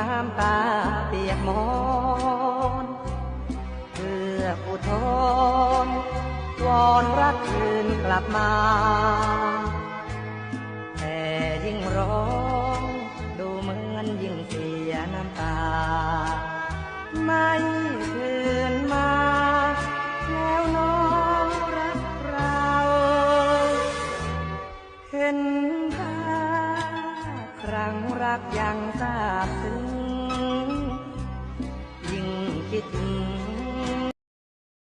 น้ำตาเปียกมอนเพื่ออุทนวอนรักคืนกลับมา แต่ยิ่งร้องดูเหมือนยิ่งเสียน้ำตา ไม่คืนมาแล้วน้องรักเราเห็น ครั้งรักยังทราบถึงยิ่งคิดถึง